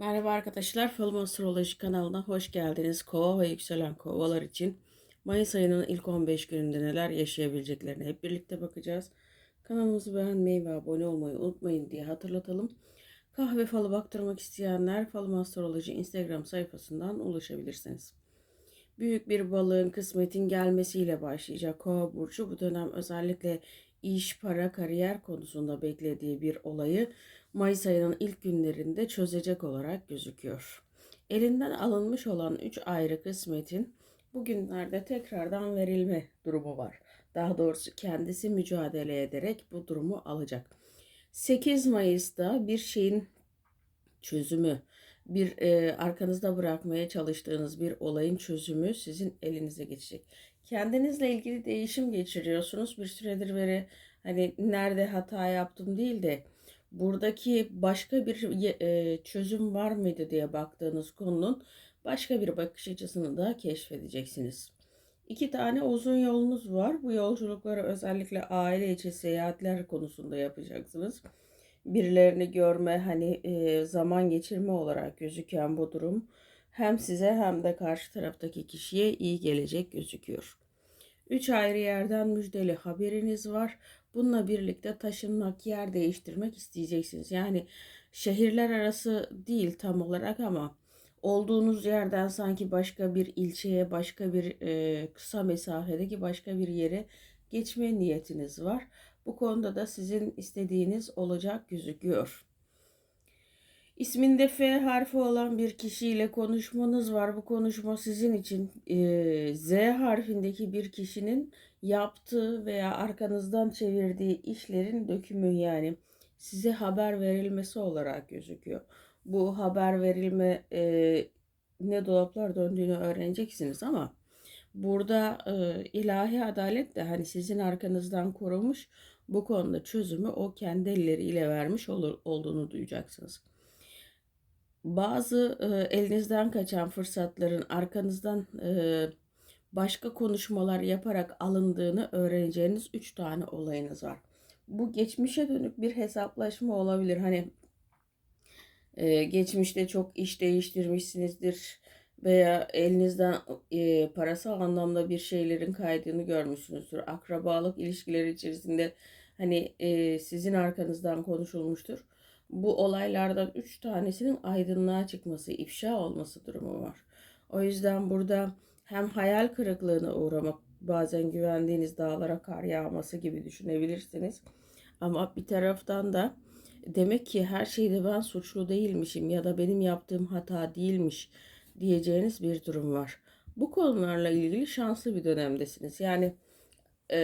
Merhaba arkadaşlar, Falım Astroloji kanalına hoş geldiniz. Kova ve yükselen kovalar için Mayıs ayının ilk 15 gününde neler yaşayabileceklerine hep birlikte bakacağız. Kanalımızı beğenmeyi ve abone olmayı unutmayın diye hatırlatalım. Kahve falı baktırmak isteyenler Falım Astroloji Instagram sayfasından ulaşabilirsiniz. Büyük bir balığın kısmetin gelmesiyle başlayacak Kova burcu bu dönem özellikle iş, para, kariyer konusunda beklediği bir olayı Mayıs ayının ilk günlerinde çözecek olarak gözüküyor. Elinden alınmış olan 3 ayrı kısmetin bugünlerde tekrardan verilme durumu var. Daha doğrusu kendisi mücadele ederek bu durumu alacak. 8 Mayıs'ta bir şeyin çözümü, bir e, arkanızda bırakmaya çalıştığınız bir olayın çözümü sizin elinize geçecek. Kendinizle ilgili değişim geçiriyorsunuz. Bir süredir beri hani nerede hata yaptım değil de buradaki başka bir e, çözüm var mıydı diye baktığınız konunun başka bir bakış açısını da keşfedeceksiniz. İki tane uzun yolunuz var. Bu yolculukları özellikle aile içi seyahatler konusunda yapacaksınız. Birilerini görme, hani e, zaman geçirme olarak gözüken bu durum hem size hem de karşı taraftaki kişiye iyi gelecek gözüküyor. Üç ayrı yerden müjdeli haberiniz var. Bununla birlikte taşınmak, yer değiştirmek isteyeceksiniz. Yani şehirler arası değil tam olarak ama olduğunuz yerden sanki başka bir ilçeye, başka bir e, kısa mesafedeki başka bir yere geçme niyetiniz var. Bu konuda da sizin istediğiniz olacak gözüküyor. İsminde F harfi olan bir kişiyle konuşmanız var. Bu konuşma sizin için e, Z harfindeki bir kişinin yaptığı veya arkanızdan çevirdiği işlerin dökümü yani size haber verilmesi olarak gözüküyor. Bu haber verilme e, ne dolaplar döndüğünü öğreneceksiniz ama burada e, ilahi adalet de hani sizin arkanızdan korumuş bu konuda çözümü o kendi elleriyle vermiş olur, olduğunu duyacaksınız bazı e, elinizden kaçan fırsatların arkanızdan e, başka konuşmalar yaparak alındığını öğreneceğiniz 3 tane olayınız var. Bu geçmişe dönük bir hesaplaşma olabilir. Hani e, geçmişte çok iş değiştirmişsinizdir veya elinizden e, parasal anlamda bir şeylerin kaydığını görmüşsünüzdür. Akrabalık ilişkileri içerisinde hani e, sizin arkanızdan konuşulmuştur bu olaylardan üç tanesinin aydınlığa çıkması, ifşa olması durumu var. O yüzden burada hem hayal kırıklığına uğramak, bazen güvendiğiniz dağlara kar yağması gibi düşünebilirsiniz. Ama bir taraftan da demek ki her şeyde ben suçlu değilmişim ya da benim yaptığım hata değilmiş diyeceğiniz bir durum var. Bu konularla ilgili şanslı bir dönemdesiniz. Yani e,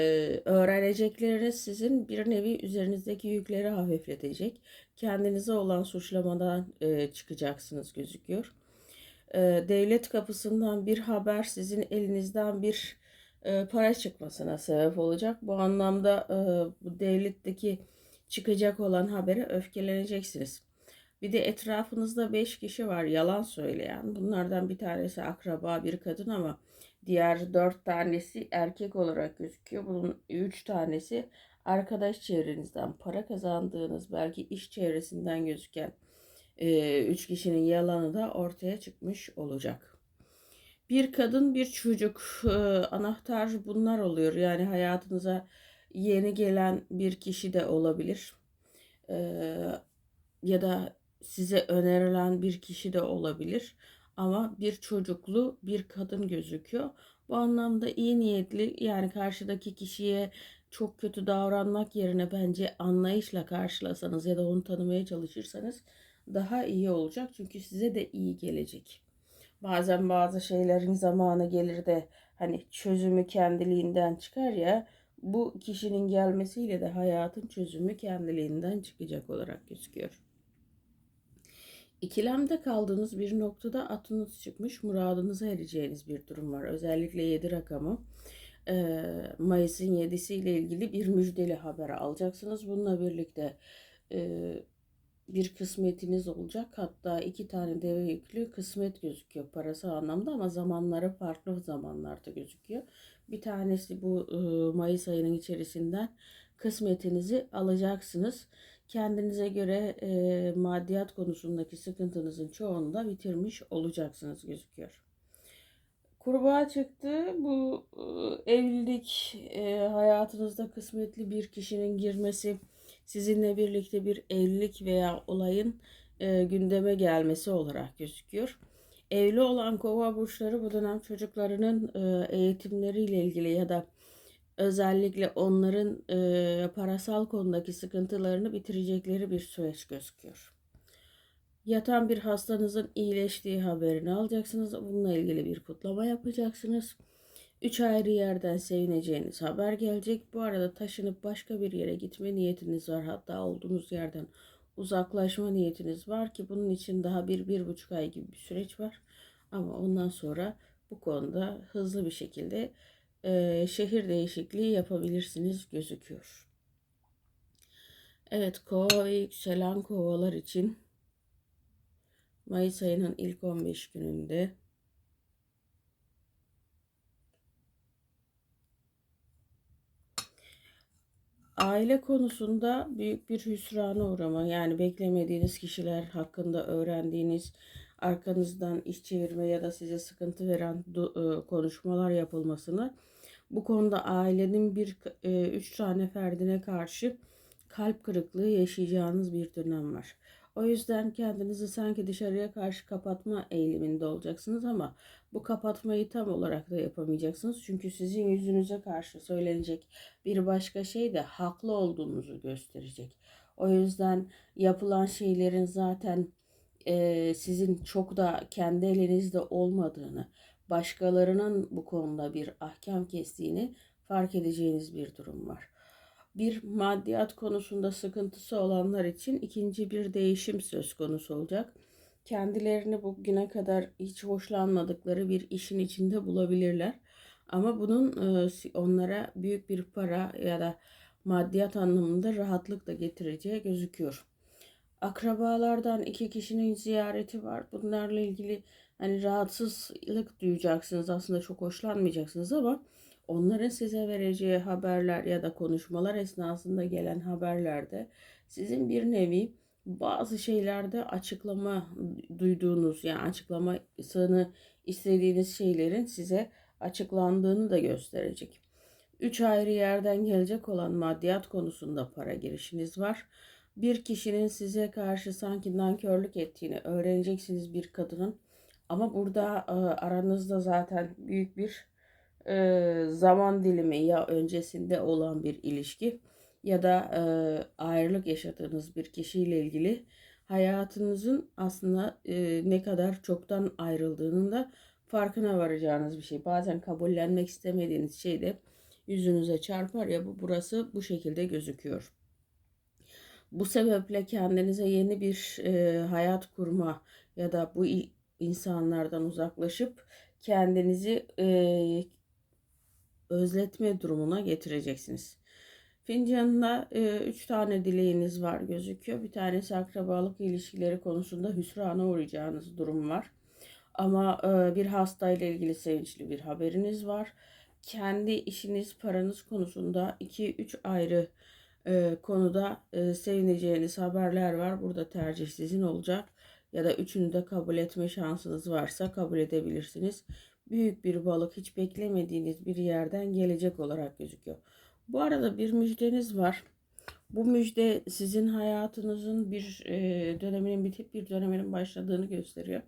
öğrenecekleriniz sizin bir nevi üzerinizdeki yükleri hafifletecek. Kendinize olan suçlamadan e, çıkacaksınız gözüküyor. E, devlet kapısından bir haber sizin elinizden bir e, para çıkmasına sebep olacak. Bu anlamda e, bu devletteki çıkacak olan habere öfkeleneceksiniz. Bir de etrafınızda 5 kişi var yalan söyleyen. Bunlardan bir tanesi akraba bir kadın ama Diğer dört tanesi erkek olarak gözüküyor. Bunun üç tanesi arkadaş çevrenizden para kazandığınız belki iş çevresinden gözüken e, üç kişinin yalanı da ortaya çıkmış olacak. Bir kadın bir çocuk e, anahtar bunlar oluyor. Yani hayatınıza yeni gelen bir kişi de olabilir. E, ya da size önerilen bir kişi de olabilir ama bir çocuklu bir kadın gözüküyor. Bu anlamda iyi niyetli yani karşıdaki kişiye çok kötü davranmak yerine bence anlayışla karşılasanız ya da onu tanımaya çalışırsanız daha iyi olacak. Çünkü size de iyi gelecek. Bazen bazı şeylerin zamanı gelir de hani çözümü kendiliğinden çıkar ya bu kişinin gelmesiyle de hayatın çözümü kendiliğinden çıkacak olarak gözüküyor. İkilemde kaldığınız bir noktada atınız çıkmış, muradınıza ereceğiniz bir durum var. Özellikle 7 rakamı. Mayıs'ın 7'si ile ilgili bir müjdeli haber alacaksınız. Bununla birlikte bir kısmetiniz olacak. Hatta iki tane deve yüklü kısmet gözüküyor parası anlamda ama zamanları farklı zamanlarda gözüküyor. Bir tanesi bu e, Mayıs ayının içerisinden kısmetinizi alacaksınız. kendinize göre e, maddiyat konusundaki sıkıntınızın çoğunu da bitirmiş olacaksınız gözüküyor. Kurbağa çıktı. Bu e, evlilik e, hayatınızda kısmetli bir kişinin girmesi, sizinle birlikte bir evlilik veya olayın e, gündeme gelmesi olarak gözüküyor. Evli olan kova burçları bu dönem çocuklarının e, eğitimleriyle ilgili ya da özellikle onların e, parasal konudaki sıkıntılarını bitirecekleri bir süreç gözüküyor. Yatan bir hastanızın iyileştiği haberini alacaksınız. Bununla ilgili bir kutlama yapacaksınız. Üç ayrı yerden sevineceğiniz haber gelecek. Bu arada taşınıp başka bir yere gitme niyetiniz var. Hatta olduğunuz yerden uzaklaşma niyetiniz var ki bunun için daha bir, bir buçuk ay gibi bir süreç var. Ama ondan sonra bu konuda hızlı bir şekilde e, şehir değişikliği yapabilirsiniz gözüküyor. Evet kova ve yükselen kovalar için Mayıs ayının ilk 15 gününde aile konusunda büyük bir hüsrana uğrama yani beklemediğiniz kişiler hakkında öğrendiğiniz arkanızdan iş çevirme ya da size sıkıntı veren e, konuşmalar yapılmasını bu konuda ailenin bir e, üç tane ferdine karşı kalp kırıklığı yaşayacağınız bir dönem var. O yüzden kendinizi sanki dışarıya karşı kapatma eğiliminde olacaksınız ama bu kapatmayı tam olarak da yapamayacaksınız. Çünkü sizin yüzünüze karşı söylenecek bir başka şey de haklı olduğunuzu gösterecek. O yüzden yapılan şeylerin zaten e, sizin çok da kendi elinizde olmadığını, başkalarının bu konuda bir ahkam kestiğini fark edeceğiniz bir durum var. Bir maddiyat konusunda sıkıntısı olanlar için ikinci bir değişim söz konusu olacak. Kendilerini bugüne kadar hiç hoşlanmadıkları bir işin içinde bulabilirler. Ama bunun e, onlara büyük bir para ya da maddiyat anlamında rahatlık da getireceği gözüküyor. Akrabalardan iki kişinin ziyareti var. Bunlarla ilgili hani rahatsızlık duyacaksınız. Aslında çok hoşlanmayacaksınız ama onların size vereceği haberler ya da konuşmalar esnasında gelen haberlerde sizin bir nevi bazı şeylerde açıklama duyduğunuz yani açıklamasını istediğiniz şeylerin size açıklandığını da gösterecek. Üç ayrı yerden gelecek olan maddiyat konusunda para girişiniz var. Bir kişinin size karşı sanki nankörlük ettiğini öğreneceksiniz bir kadının. Ama burada e, aranızda zaten büyük bir e, zaman dilimi ya öncesinde olan bir ilişki ya da e, ayrılık yaşadığınız bir kişiyle ilgili hayatınızın aslında e, ne kadar çoktan ayrıldığının da farkına varacağınız bir şey. Bazen kabullenmek istemediğiniz şey de yüzünüze çarpar ya bu burası bu şekilde gözüküyor. Bu sebeple kendinize yeni bir e, hayat kurma ya da bu insanlardan uzaklaşıp kendinizi e, özletme durumuna getireceksiniz. Fincanında e, üç tane dileğiniz var gözüküyor. Bir tanesi akrabalık ilişkileri konusunda hüsrana uğrayacağınız durum var. Ama e, bir hastayla ilgili sevinçli bir haberiniz var. Kendi işiniz, paranız konusunda 2-3 ayrı e, konuda e, sevineceğiniz haberler var. Burada tercih sizin olacak. Ya da üçünü de kabul etme şansınız varsa kabul edebilirsiniz büyük bir balık hiç beklemediğiniz bir yerden gelecek olarak gözüküyor. Bu arada bir müjdeniz var. Bu müjde sizin hayatınızın bir e, döneminin bitip bir döneminin başladığını gösteriyor.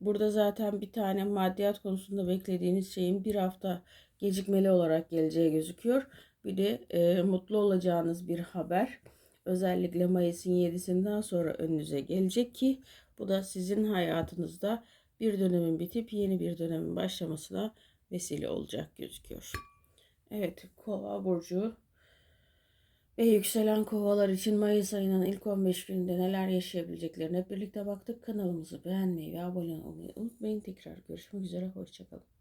Burada zaten bir tane maddiyat konusunda beklediğiniz şeyin bir hafta gecikmeli olarak geleceği gözüküyor. Bir de e, mutlu olacağınız bir haber özellikle Mayıs'ın 7'sinden sonra önünüze gelecek ki bu da sizin hayatınızda bir dönemin bitip yeni bir dönemin başlamasına vesile olacak gözüküyor. Evet, Kova burcu ve yükselen kovalar için Mayıs ayının ilk 15 gününde neler yaşayabileceklerine birlikte baktık. Kanalımızı beğenmeyi ve abone olmayı unutmayın. Tekrar görüşmek üzere. Hoşçakalın.